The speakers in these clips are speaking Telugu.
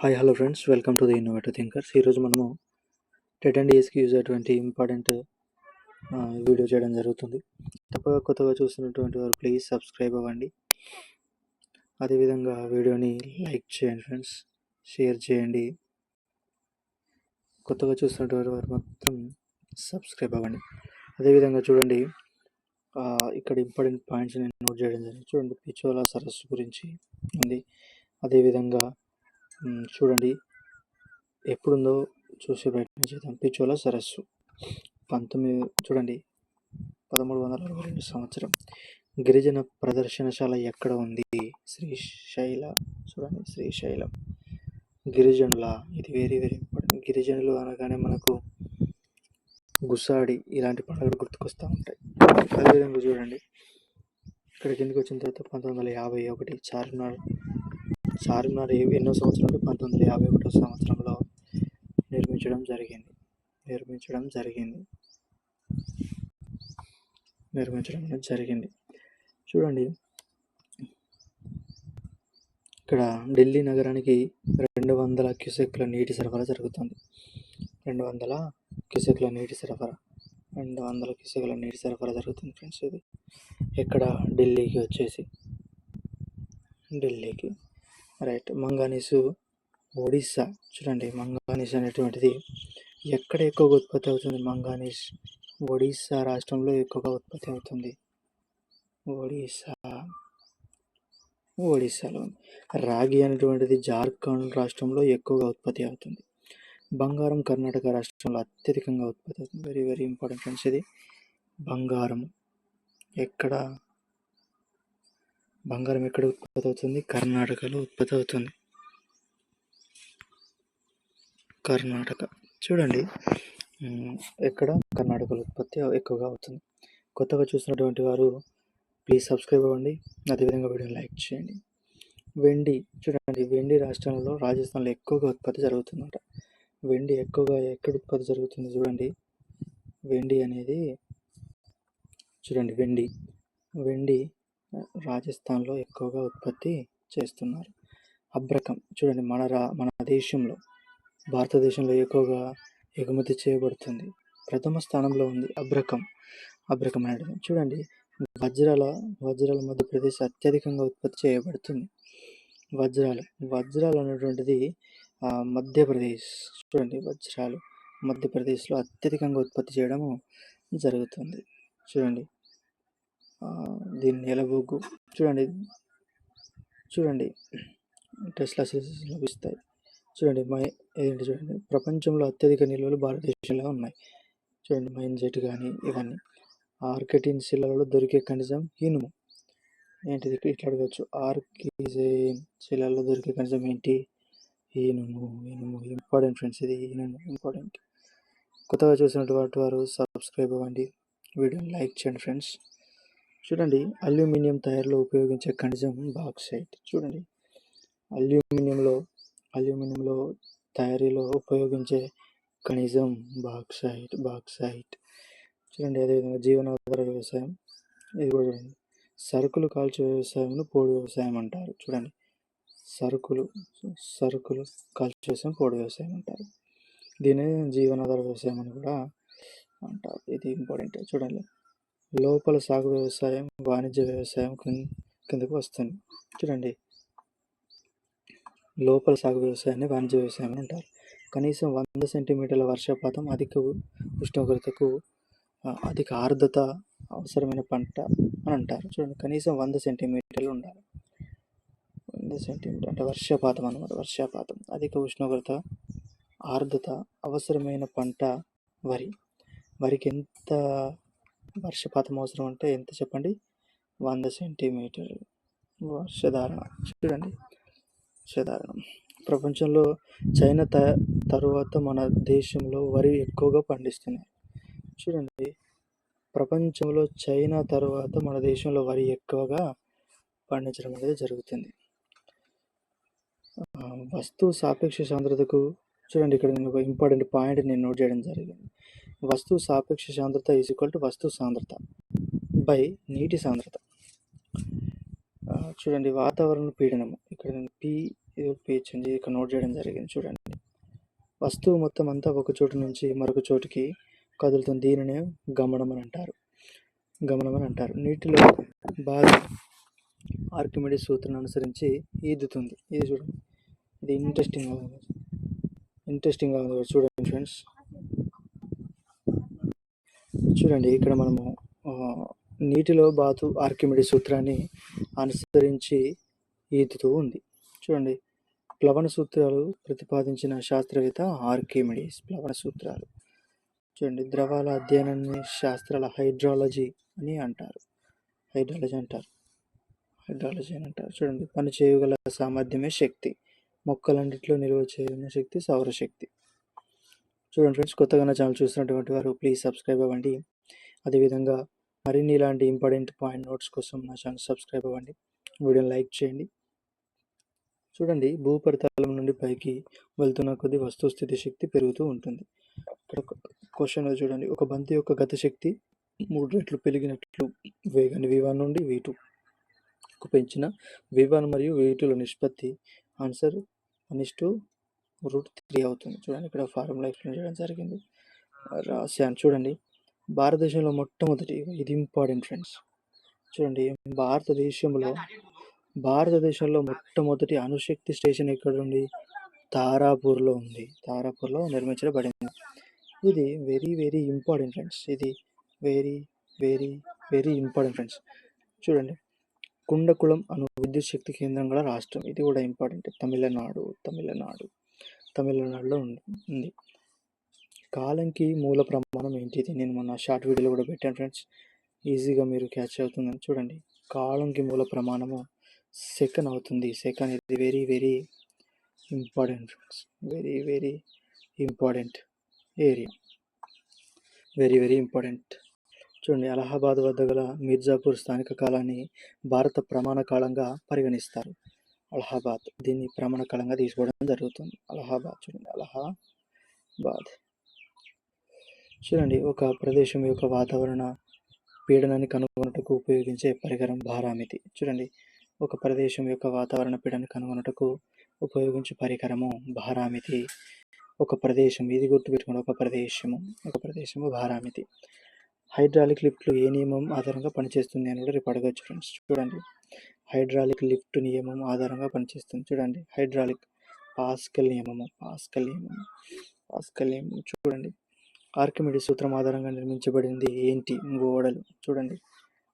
Hi hello friends welcome to the innovative thinkers ఈరోజు మనము టెట్ అండ్ ఏస్కి యూజ్ అయ్యేటువంటి ఇంపార్టెంట్ వీడియో చేయడం జరుగుతుంది. తప్పక కొత్తగా చూస్తున్నటువంటి వారు ప్లీజ్ సబ్స్క్రైబ్ అవ్వండి. అదేవిధంగా వీడియోని లైక్ చేయండి ఫ్రెండ్స్ షేర్ చేయండి. కొత్తగా చూస్తున్నటువంటి వారు మాత్రం సబ్స్క్రైబ్ అవ్వండి. అదేవిధంగా చూడండి ఇక్కడ ఇంపార్టెంట్ పాయింట్స్ నేను నోట్ చేయడం జరిగింది. చూడండి పిచోలా సరస్సు గురించి ఉంది. అదేవిధంగా చూడండి. ఎప్పుడుందో చూసే ప్రయత్నం చేద్దాం. పిచోల సరస్సు. పంతొమ్మిది చూడండి. పదమూడు వందల అరవై రెండు సంవత్సరం. గిరిజన ప్రదర్శనశాల ఎక్కడ ఉంది? శ్రీశైల. చూడండి శ్రీశైలం. గిరిజనుల. ఇది వెరీ వెరీ ఇంపార్టెంట్ గిరిజనులు అనగానే మనకు గుసాడి ఇలాంటి పండుగలు గుర్తుకొస్తూ ఉంటాయి. అదేవిధంగా చూడండి. ఇక్కడ కిందకి వచ్చిన తర్వాత పంతొమ్మిది వందల యాభై ఒకటి చార్మినార్ చార్మినార్ ఎన్నో సంవత్సరాలు పంతొమ్మిది వందల యాభై ఒకటో సంవత్సరంలో నిర్మించడం జరిగింది. నిర్మించడం జరిగింది. నిర్మించడం జరిగింది. చూడండి. ఇక్కడ ఢిల్లీ నగరానికి రెండు వందల క్యూసెక్ల నీటి సరఫరా జరుగుతుంది. రెండు వందల క్యూసెక్ల నీటి సరఫరా. రెండు వందల క్యూసెక్ల నీటి సరఫరా జరుగుతుంది ఫ్రెండ్స్ ఇది. ఇక్కడ ఢిల్లీకి వచ్చేసి. ఢిల్లీకి. రైట్ మంగానీసు ఒడిస్సా చూడండి మంగానీస్ అనేటువంటిది ఎక్కడ ఎక్కువగా ఉత్పత్తి అవుతుంది? మంగానీస్ ఒడిస్సా రాష్ట్రంలో ఎక్కువగా ఉత్పత్తి అవుతుంది. ఒడిస్సా ఒడిస్సాలో రాగి అనేటువంటిది జార్ఖండ్ రాష్ట్రంలో ఎక్కువగా ఉత్పత్తి అవుతుంది. బంగారం కర్ణాటక రాష్ట్రంలో అత్యధికంగా ఉత్పత్తి అవుతుంది. వెరీ వెరీ ఇంపార్టెంట్ ఫ్రెండ్స్ ఇది. బంగారం ఎక్కడ బంగారం ఎక్కడ ఉత్పత్తి అవుతుంది కర్ణాటకలో ఉత్పత్తి అవుతుంది కర్ణాటక. చూడండి. ఎక్కడ? కర్ణాటకలో ఉత్పత్తి ఎక్కువగా అవుతుంది. కొత్తగా చూసినటువంటి వారు ప్లీజ్ సబ్స్క్రైబ్ అవ్వండి. అదేవిధంగా వీడియోని లైక్ చేయండి. వెండి. చూడండి. వెండి రాష్ట్రంలో రాజస్థాన్లో ఎక్కువగా ఉత్పత్తి జరుగుతుందట. వెండి ఎక్కువగా ఎక్కడ ఉత్పత్తి జరుగుతుంది చూడండి. వెండి అనేది చూడండి వెండి. వెండి రాజస్థాన్లో ఎక్కువగా ఉత్పత్తి చేస్తున్నారు. అబ్రకం చూడండి మన రా మన దేశంలో భారతదేశంలో ఎక్కువగా ఎగుమతి చేయబడుతుంది. ప్రథమ స్థానంలో ఉంది అబ్రకం. అబ్రకం అనేది చూడండి వజ్రాల వజ్రాల మధ్యప్రదేశ్ అత్యధికంగా ఉత్పత్తి చేయబడుతుంది. వజ్రాలు వజ్రాలు అనేటువంటిది మధ్యప్రదేశ్ చూడండి వజ్రాలు మధ్యప్రదేశ్లో అత్యధికంగా ఉత్పత్తి చేయడము జరుగుతుంది. చూడండి దీన్ని ఎలబొగ్గు చూడండి. చూడండి. టెస్లా సెల్స్ లభిస్తాయి. చూడండి మై ఏంటి చూడండి. ప్రపంచంలో అత్యధిక నిల్వలు భారతదేశంలో ఉన్నాయి. చూడండి మైన్ జెట్ కానీ ఇవన్నీ. ఆర్కెటిన్ శిలలలో దొరికే ఖనిజం ఇనుము ఏంటిది ఇక్కడ? ఇట్లా అడగచ్చు. ఆర్కిజైన్ శిలలో దొరికే ఖనిజం ఏంటి? ఇనుము ఇనుము ఇంపార్టెంట్ ఫ్రెండ్స్ ఇది ఇనుము ఇంపార్టెంట్. కొత్తగా చూసినటువంటి వారు సబ్స్క్రైబ్ అవ్వండి. వీడియోని లైక్ చేయండి ఫ్రెండ్స్. చూడండి అల్యూమినియం తయారీలో ఉపయోగించే ఖనిజం బాక్సైట్. చూడండి అల్యూమినియంలో అల్యూమినియంలో తయారీలో ఉపయోగించే ఖనిజం బాక్సైట్ బాక్సైట్. చూడండి అదేవిధంగా జీవనాధార వ్యవసాయం. ఇది కూడా చూడండి సరుకులు కాల్చే వ్యవసాయంను పోడు వ్యవసాయం అంటారు. చూడండి సరుకులు సరుకులు కాల్చే వ్యవసాయం పోడు వ్యవసాయం అంటారు. దీని జీవనాధార వ్యవసాయం అని కూడా అంటారు. ఇది ఇంపార్టెంట్. చూడండి లోపల సాగు వ్యవసాయం వాణిజ్య వ్యవసాయం కింద కిందకు వస్తుంది. చూడండి. లోపల సాగు వ్యవసాయాన్ని వాణిజ్య వ్యవసాయం అని అంటారు. కనీసం వంద సెంటీమీటర్ల వర్షపాతం అధిక ఉష్ణోగ్రతకు అధిక ఆర్ద్రత అవసరమైన పంట అని అంటారు. చూడండి. కనీసం వంద సెంటీమీటర్లు ఉండాలి. వంద సెంటీమీటర్ అంటే వర్షపాతం అనమాట వర్షపాతం. అధిక ఉష్ణోగ్రత ఆర్ద్రత అవసరమైన పంట వరి. వరికి ఎంత వర్షపాతం అవసరం అంటే ఎంత చెప్పండి? వంద సెంటీమీటర్ వర్షధారణ చూడండి. వర్షధారణ. ప్రపంచంలో చైనా త తరువాత మన దేశంలో వరి ఎక్కువగా పండిస్తున్నారు. చూడండి. ప్రపంచంలో చైనా తర్వాత మన దేశంలో వరి ఎక్కువగా పండించడం అనేది జరుగుతుంది. వస్తువు సాపేక్ష సాంద్రతకు చూడండి ఇక్కడ నేను ఒక ఇంపార్టెంట్ పాయింట్ నేను నోట్ చేయడం జరిగింది. వస్తువు సాపేక్ష సాంద్రత ఈజ్ ఈక్వల్ టు వస్తువు సాంద్రత బై నీటి సాంద్రత. చూడండి వాతావరణ పీడనం ఇక్కడ నేను పీ ఇది అని ఇక్కడ నోట్ చేయడం జరిగింది చూడండి. వస్తువు మొత్తం అంతా ఒక చోటు నుంచి మరొక చోటుకి కదులుతుంది దీనినే గమనం అని అంటారు. గమనం అని అంటారు. నీటిలో బాగా ఆర్కిమిడీస్ సూత్రం అనుసరించి ఈదుతుంది. ఇది చూడండి. ఇది ఇంట్రెస్టింగ్గా ఉంది. ఇంట్రెస్టింగ్గా ఉంది. చూడండి ఫ్రెండ్స్ చూడండి ఇక్కడ మనము నీటిలో బాతు ఆర్కిమిడి సూత్రాన్ని అనుసరించి ఈదుతూ ఉంది. చూడండి ప్లవన సూత్రాలు ప్రతిపాదించిన శాస్త్రవేత్త ఆర్కిమిడీస్ ప్లవన సూత్రాలు. చూడండి ద్రవాల అధ్యయనాన్ని శాస్త్రాల హైడ్రాలజీ అని అంటారు. హైడ్రాలజీ అంటారు. హైడ్రాలజీ అని అంటారు. చూడండి పని చేయగల సామర్థ్యమే శక్తి. మొక్కలన్నింటిలో నిల్వ చేయగల శక్తి సౌరశక్తి చూడండి ఫ్రెండ్స్ కొత్తగా నా ఛానల్ చూస్తున్నటువంటి వారు ప్లీజ్ సబ్స్క్రైబ్ అవ్వండి. అదేవిధంగా మరిన్ని ఇలాంటి ఇంపార్టెంట్ పాయింట్ నోట్స్ కోసం నా ఛానల్ సబ్స్క్రైబ్ అవ్వండి. వీడియోని లైక్ చేయండి. చూడండి భూపరితలం నుండి పైకి వెళ్తున్న కొద్ది వస్తుస్థితి శక్తి పెరుగుతూ ఉంటుంది. ఇక్కడ క్వశ్చన్ చూడండి. ఒక బంతి యొక్క గత శక్తి మూడు రెట్లు పెరిగినట్లు వేగాన్ని వి వన్ నుండి వి టూకు పెంచిన వి వన్ మరియు వి టూల నిష్పత్తి. Answer one is two root three అవుతుంది. చూడండి ఇక్కడ ఫార్ములా ఎక్స్ప్లెయిన్ చేయడం జరిగింది. రాశాను చూడండి. భారతదేశంలో మొట్టమొదటి ఇది ఇంపార్టెంట్ ఫ్రెండ్స్. చూడండి భారతదేశంలో భారతదేశంలో మొట్టమొదటి అణుశక్తి స్టేషన్ ఎక్కడ ఉంది తారాపూర్లో ఉంది. తారాపూర్లో నిర్మించబడింది. ఇది వెరీ వెరీ ఇంపార్టెంట్ ఫ్రెండ్స్ ఇది very very very important friends చూడండి కుండకుళం అను విద్యుత్ శక్తి కేంద్రం గల రాష్ట్రం. ఇది కూడా ఇంపార్టెంట్ తమిళనాడు తమిళనాడు తమిళనాడులో ఉంది. కాలంకి మూల ప్రమాణం ఏంటిది నేను మొన్న షార్ట్ వీడియోలో కూడా పెట్టాను ఫ్రెండ్స్. ఈజీగా మీరు క్యాచ్ అవుతుందని చూడండి. కాలంకి మూల ప్రమాణము సెకన్ అవుతుంది. సెకండ్ ఇది very very important friends. Very very important area very very important చూడండి అలహాబాద్ వద్ద గల మిర్జాపూర్ స్థానిక కాలాన్ని భారత ప్రమాణ కాలంగా పరిగణిస్తారు. అలహాబాద్ దీన్ని ప్రమాణ కాలంగా తీసుకోవడం జరుగుతుంది. అలహాబాద్ చూడండి అలహాబాద్. చూడండి ఒక ప్రదేశం యొక్క వాతావరణ పీడనాన్ని కనుగొనుటకు ఉపయోగించే పరికరం భారామితి. చూడండి ఒక ప్రదేశం యొక్క వాతావరణ పీడనాన్ని కనుగొనుటకు ఉపయోగించే పరికరము భారామితి. ఒక ప్రదేశం ఇది గుర్తుపెట్టుకోండి ఒక ప్రదేశము ఒక ప్రదేశము భారామితి. హైడ్రాలిక్ లిఫ్ట్లు ఏ నియమం ఆధారంగా పనిచేస్తుంది అని కూడా రేపు అడగచ్చు ఫ్రెండ్స్. చూడండి. హైడ్రాలిక్ లిఫ్ట్ నియమం ఆధారంగా పనిచేస్తుంది. చూడండి. హైడ్రాలిక్ పాస్కల్ నియమము. పాస్కల్ నియమము. పాస్కల్ నియమం చూడండి. ఆర్కిమిడీస్ సూత్రం ఆధారంగా నిర్మించబడింది ఏంటి? ఓడలు చూడండి.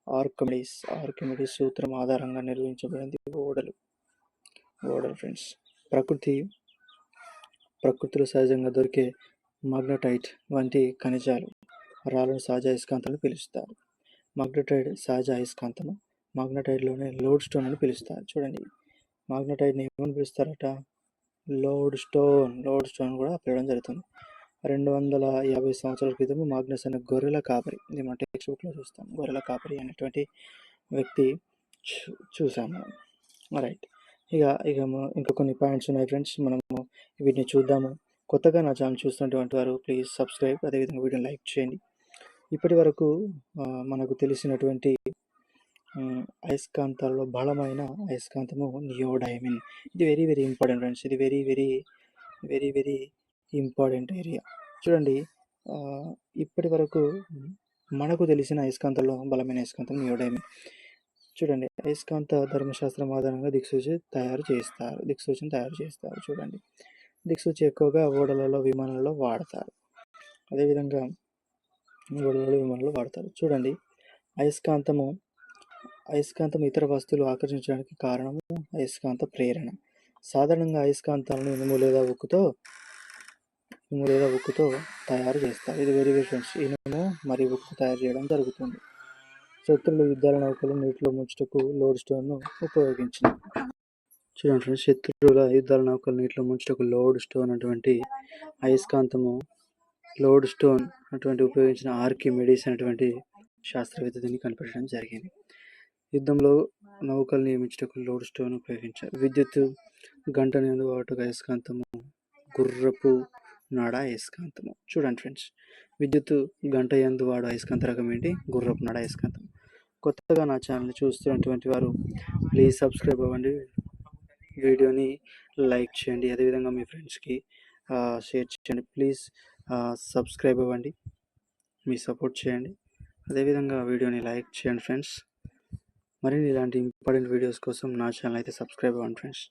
ఆర్కిమిడీస్ ఆర్కిమిడీస్ సూత్రం ఆధారంగా నిర్మించబడింది ఓడలు ఓడలు ఫ్రెండ్స్. ప్రకృతి ప్రకృతిలో సహజంగా దొరికే మాగ్నటైట్ వంటి ఖనిజాలు. రాళ్ళను సహజ అయస్కాంతాలను పిలుస్తారు. మాగ్నటైడ్ సహజ అయస్కాంతము మాగ్నటైడ్లోనే లోడ్ స్టోన్ అని పిలుస్తారు. చూడండి. మాగ్నటైడ్ని ఏమని పిలుస్తారట? లోడ్ స్టోన్ లోడ్ స్టోన్ కూడా పిలవడం జరుగుతుంది. రెండు వందల యాభై సంవత్సరాల క్రితం మాగ్నస్ అనే గొర్రెల కాపరి ఇది మన టెక్స్ట్ బుక్లో చూస్తాం గొర్రెల కాపరి అనేటువంటి వ్యక్తి చూ చూసాము. రైట్. ఇక ఇక ఇంకా కొన్ని పాయింట్స్ ఉన్నాయి ఫ్రెండ్స్. మనము వీటిని చూద్దాము. కొత్తగా నా ఛానల్ చూస్తున్నటువంటి వారు ప్లీజ్ సబ్స్క్రైబ్. అదేవిధంగా వీడియోని లైక్ చేయండి. ఇప్పటి వరకు మనకు తెలిసినటువంటి అయస్కాంతాల్లో అయస్కాంతాలలో బలమైన అయస్కాంతము నియోడైమిన్. ఇది వెరీ వెరీ ఇంపార్టెంట్ ఫ్రెండ్స్ ఇది very very very very important area చూడండి ఇప్పటి వరకు మనకు తెలిసిన అయస్కాంతాల్లో బలమైన అయస్కాంతం నియోడైమిన్. చూడండి అయస్కాంత ధర్మశాస్త్రం ఆధారంగా దిక్సూచి తయారు చేస్తారు. దిక్సూచిని తయారు చేస్తారు చూడండి. దిక్సూచి ఎక్కువగా ఓడలలో విమానాలలో వాడతారు. అదేవిధంగా గొడవలు విమానాలు వాడతారు. చూడండి అయస్కాంతము అయస్కాంతం ఇతర వస్తువులు ఆకర్షించడానికి కారణము అయస్కాంత ప్రేరణ. సాధారణంగా అయస్కాంతాలను ఇనుము లేదా ఉక్కుతో ఇనుము లేదా ఉక్కుతో తయారు చేస్తారు. ఇది వెరీ ఫ్రెండ్స్ ఇనుము మరియు ఉక్కు తయారు చేయడం జరుగుతుంది. శత్రులు యుద్ధాల నౌకలు నీటిలో ముంచుటకు లోడ్ స్టోన్ను ఉపయోగించిన చూడండి ఫ్రెండ్స్ శత్రువుల యుద్ధాల నౌకలు నీటిలో ముంచుటకు లోడ్ స్టోన్ అటువంటి అయస్కాంతము లోడ్ స్టోన్ అటువంటి ఉపయోగించిన ఆర్కిమెడిస్ అనేటువంటి శాస్త్రవేత్త దీన్ని కనిపెట్టడం జరిగింది. యుద్ధంలో నౌకలు నియమించుటకు లోడ్ స్టోన్ ఉపయోగించారు విద్యుత్ గంట నిందు వాటుకు అయస్కాంతము గుర్రపు నాడ అయస్కాంతము చూడండి ఫ్రెండ్స్ విద్యుత్ గంట ఎందు వాడు అయస్కాంత రకం ఏంటి? గుర్రపు నాడ అయస్కాంతం కొత్తగా నా ఛానల్ని చూస్తున్నటువంటి వారు ప్లీజ్ సబ్స్క్రైబ్ అవ్వండి. వీడియోని లైక్ చేయండి. అదేవిధంగా మీ ఫ్రెండ్స్కి షేర్ చేయండి. ప్లీజ్ సబ్స్క్రైబ్ అవ్వండి. మీ సపోర్ట్ చేయండి. అదేవిధంగా వీడియోని లైక్ చేయండి ఫ్రెండ్స్. మరిన్ని ఇలాంటి ఇంపార్టెంట్ వీడియోస్ కోసం నా ఛానల్ అయితే సబ్స్క్రైబ్ అవ్వండి ఫ్రెండ్స్.